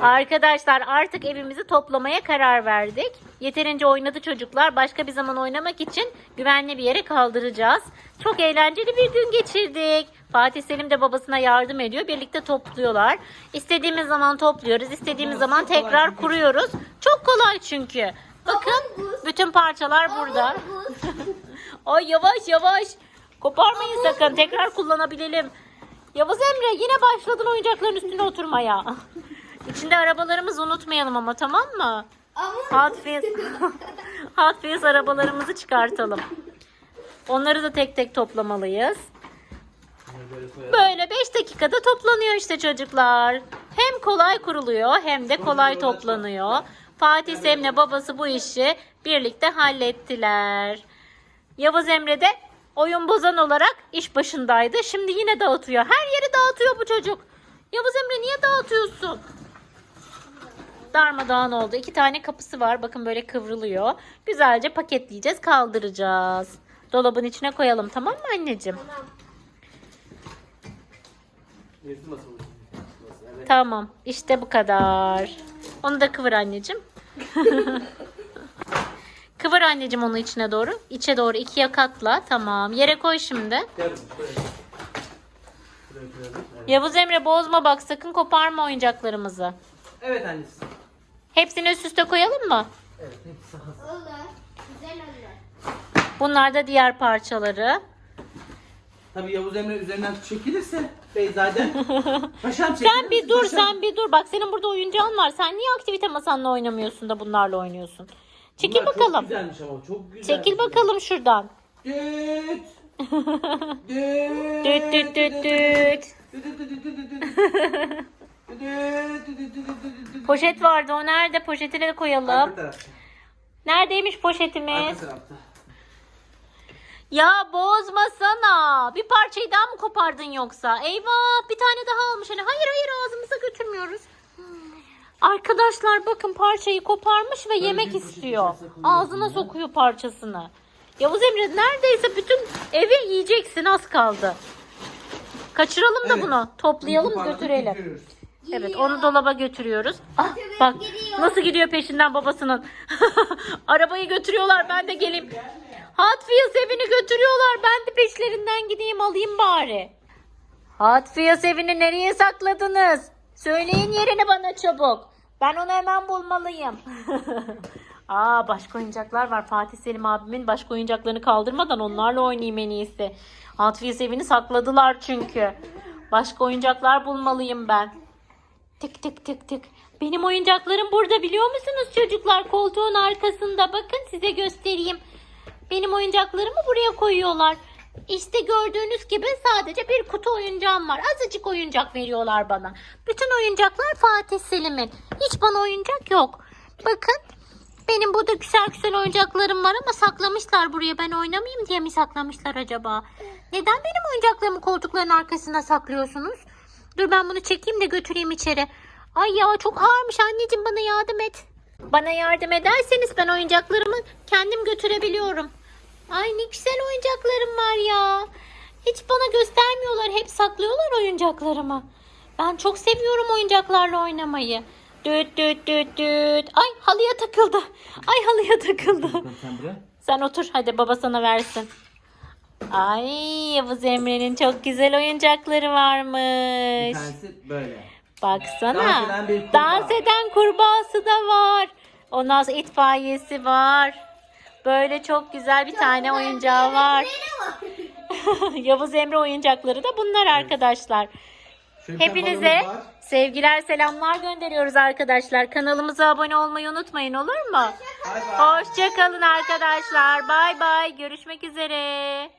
Arkadaşlar artık evimizi toplamaya karar verdik. Yeterince oynadı çocuklar. Başka bir zaman oynamak için güvenli bir yere kaldıracağız. Çok eğlenceli bir gün geçirdik. Fatih Selim de babasına yardım ediyor. Birlikte topluyorlar. İstediğimiz zaman topluyoruz. İstediğimiz zaman tekrar kuruyoruz. Çok kolay çünkü. Bakın bütün parçalar burada. Ay yavaş yavaş. Koparmayın sakın. Tekrar kullanabilelim. Yavuz Emre yine başladın oyuncakların üstüne oturmaya. İçinde arabalarımızı unutmayalım ama tamam mı? Ama Hot Wheels, Hot Wheels arabalarımızı çıkartalım. Onları da tek tek toplamalıyız. Böyle 5 dakikada toplanıyor işte çocuklar. Hem kolay kuruluyor hem de kolay toplanıyor. Fatih Sem'le babası bu işi birlikte hallettiler. Yavuz Emre de oyun bozan olarak iş başındaydı. Şimdi yine dağıtıyor. Her yeri dağıtıyor bu çocuk. Yavuz Emre niye dağıtıyorsun? Darmadağın oldu. İki tane kapısı var. Bakın böyle kıvrılıyor. Güzelce paketleyeceğiz, kaldıracağız. Dolabın içine koyalım tamam mı anneciğim? tamam. Tamam. işte bu kadar. Onu da kıvır anneciğim. kıvır anneciğim onu içine doğru. İçe doğru ikiye katla. Tamam. Yere koy şimdi. Yavuz Emre bozma bak sakın koparma oyuncaklarımızı. Evet annesi. Hepsini üst üste koyalım mı? Evet hepsi hazır. Olur. Güzel olur. Bunlar da diğer parçaları. Tabii Yavuz Emre üzerinden çekilirse Beyza'den paşam çekilir Sen bir dur paşam? sen bir dur. Bak senin burada oyuncağın var. Sen niye aktivite masanla oynamıyorsun da bunlarla oynuyorsun? Çekil Bunlar bakalım. Çok güzelmiş ama çok güzel. Çekil bakalım şuradan. Düt. Düt düt düt düt. Poşet vardı o nerede? Poşetine de koyalım. Arka tarafta. Neredeymiş poşetimiz? Tarafta. Ya bozmasana. Bir parçayı daha mı kopardın yoksa? Eyvah bir tane daha almış. Hani hayır hayır ağzımıza götürmüyoruz. Arkadaşlar bakın parçayı koparmış ve yemek istiyor. içerisine Ağzına ya. sokuyor parçasını. Yavuz Emre neredeyse bütün evi yiyeceksin az kaldı. Kaçıralım da Evet. bunu. Toplayalım Toparladık, götürelim. götürüyoruz. Evet onu dolaba götürüyoruz. Ah, bak gidiyor. nasıl gidiyor peşinden babasının. Arabayı götürüyorlar ben de geleyim. Hot Wheels evini götürüyorlar ben de peşlerinden gideyim alayım bari. Hot Wheels evini nereye sakladınız? Söyleyin yerini bana çabuk. Ben onu hemen bulmalıyım. Aa başka oyuncaklar var. Fatih Selim abimin başka oyuncaklarını kaldırmadan onlarla oynayayım en iyisi. Hot Wheels evini sakladılar çünkü. Başka oyuncaklar bulmalıyım ben. Tık tık tık tık. Benim oyuncaklarım burada biliyor musunuz çocuklar? Koltuğun arkasında. Bakın size göstereyim. Benim oyuncaklarımı buraya koyuyorlar. İşte gördüğünüz gibi sadece bir kutu oyuncağım var. Azıcık oyuncak veriyorlar bana. Bütün oyuncaklar Fatih Selim'in. Hiç bana oyuncak yok. Bakın benim burada güzel güzel oyuncaklarım var ama saklamışlar buraya. Ben oynamayayım diye mi saklamışlar acaba? Neden benim oyuncaklarımı koltukların arkasında saklıyorsunuz? Dur ben bunu çekeyim de götüreyim içeri. Ay ya çok ağırmış anneciğim bana yardım et. Bana yardım ederseniz ben oyuncaklarımı kendim götürebiliyorum. Ay ne güzel oyuncaklarım var ya. Hiç bana göstermiyorlar. Hep saklıyorlar oyuncaklarımı. Ben çok seviyorum oyuncaklarla oynamayı. Düt düt düt düt. Ay halıya takıldı. Ay halıya takıldı. Sen otur hadi baba sana versin. Ay Yavuz Emre'nin çok güzel oyuncakları Bir varmış. tanesi böyle. Baksana. Dans eden bir kurbağa. Dans eden kurbağası da var. Ondan sonra itfaiyesi var. Böyle çok güzel bir tane oyuncağı var. Yavuz Emre oyuncakları da bunlar arkadaşlar. Şöyle bir Hepinize var. sevgiler selamlar gönderiyoruz arkadaşlar. Kanalımıza abone olmayı unutmayın olur mu? Bay bay. Hoşçakalın arkadaşlar. Bay bay. Görüşmek üzere.